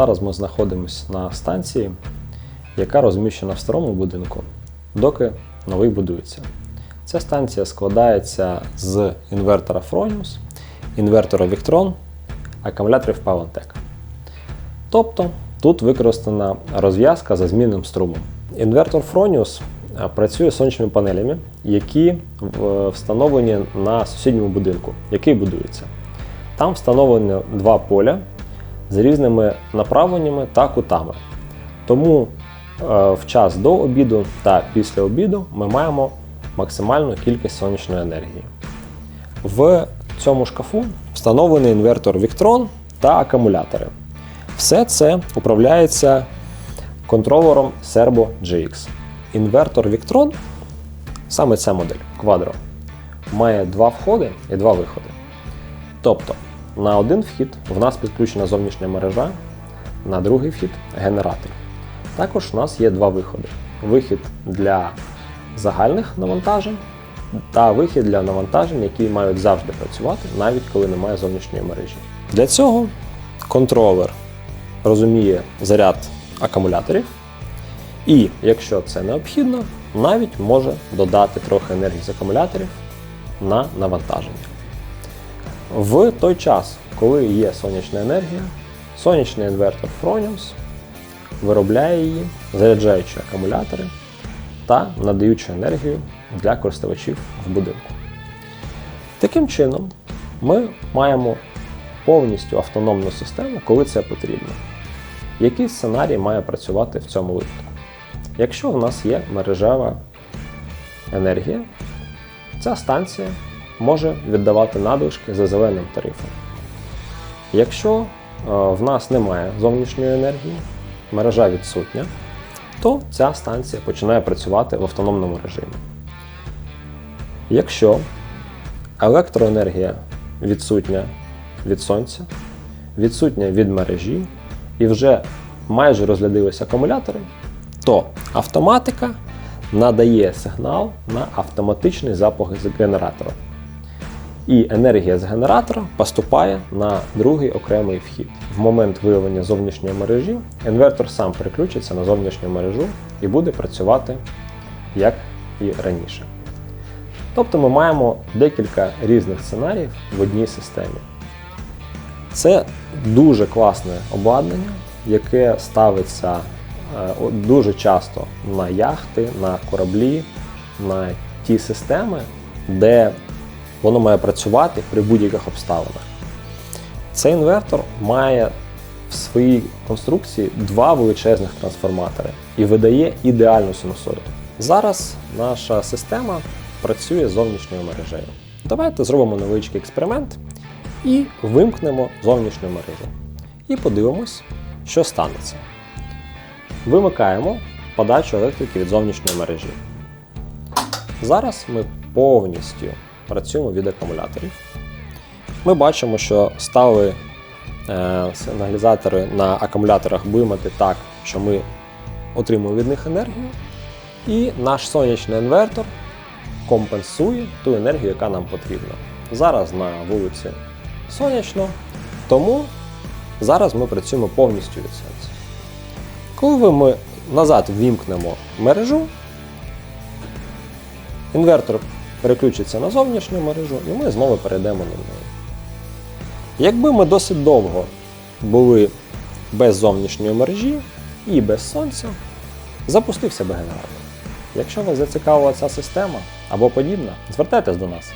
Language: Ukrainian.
Зараз ми знаходимося на станції, яка розміщена в старому будинку, доки новий будується. Ця станція складається з інвертора Fronius, інвертора Victron, акумуляторів PowerTech. Тобто тут використана розв'язка за змінним струмом. Інвертор Fronius е, працює з сонячними панелями, які е, встановлені на сусідньому будинку, який будується. Там встановлено два поля з різними направленнями та кутами. Тому е, в час до обіду та після обіду ми маємо максимальну кількість сонячної енергії. В цьому шкафу встановлений інвертор Victron та акумулятори. Все це управляється контролером Serbo GX. Інвертор Victron, саме ця модель Quadro, має два входи і два виходи. Тобто на один вхід в нас підключена зовнішня мережа, на другий вхід генератор. Також у нас є два виходи: вихід для загальних навантажень та вихід для навантажень, які мають завжди працювати, навіть коли немає зовнішньої мережі. Для цього контролер розуміє заряд акумуляторів, і, якщо це необхідно, навіть може додати трохи енергії з акумуляторів на навантаження. В той час, коли є сонячна енергія, сонячний інвертор Fronius виробляє її, заряджаючи акумулятори та надаючи енергію для користувачів в будинку. Таким чином, ми маємо повністю автономну систему, коли це потрібно. Який сценарій має працювати в цьому випадку? Якщо в нас є мережева енергія, ця станція може віддавати надлишки за зеленим тарифом. Якщо е, в нас немає зовнішньої енергії, мережа відсутня, то ця станція починає працювати в автономному режимі. Якщо електроенергія відсутня від сонця, відсутня від мережі і вже майже розрядилися акумулятори, то автоматика надає сигнал на автоматичний запуск з генератора. І енергія з генератора поступає на другий окремий вхід. В момент виявлення зовнішньої мережі інвертор сам переключиться на зовнішню мережу і буде працювати як і раніше. Тобто ми маємо декілька різних сценаріїв в одній системі. Це дуже класне обладнання, яке ставиться е, дуже часто на яхти, на кораблі, на ті системи, де воно має працювати при будь-яких обставинах. Цей інвертор має в своїй конструкції два величезних трансформатори і видає ідеальну синусоїду. Зараз наша система працює з зовнішньою мережею. Давайте зробимо невеличкий експеримент і вимкнемо зовнішню мережу. І подивимось, що станеться. Вимикаємо подачу електрики від зовнічної мережі. Зараз ми повністю працюємо від акумуляторів. Ми бачимо, що стали е, сигналізатори на акумуляторах вимити так, що ми отримуємо від них енергію. І наш сонячний інвертор компенсує ту енергію, яка нам потрібна. Зараз на вулиці сонячно, тому зараз ми працюємо повністю від сонця. Коли ми назад ввімкнемо мережу, інвертор переключиться на зовнішню мережу і ми знову перейдемо на неї. Якби ми досить довго були без зовнішньої мережі і без сонця, запустився би генератор. Якщо вас зацікавила ця система або подібна, звертайтесь до нас.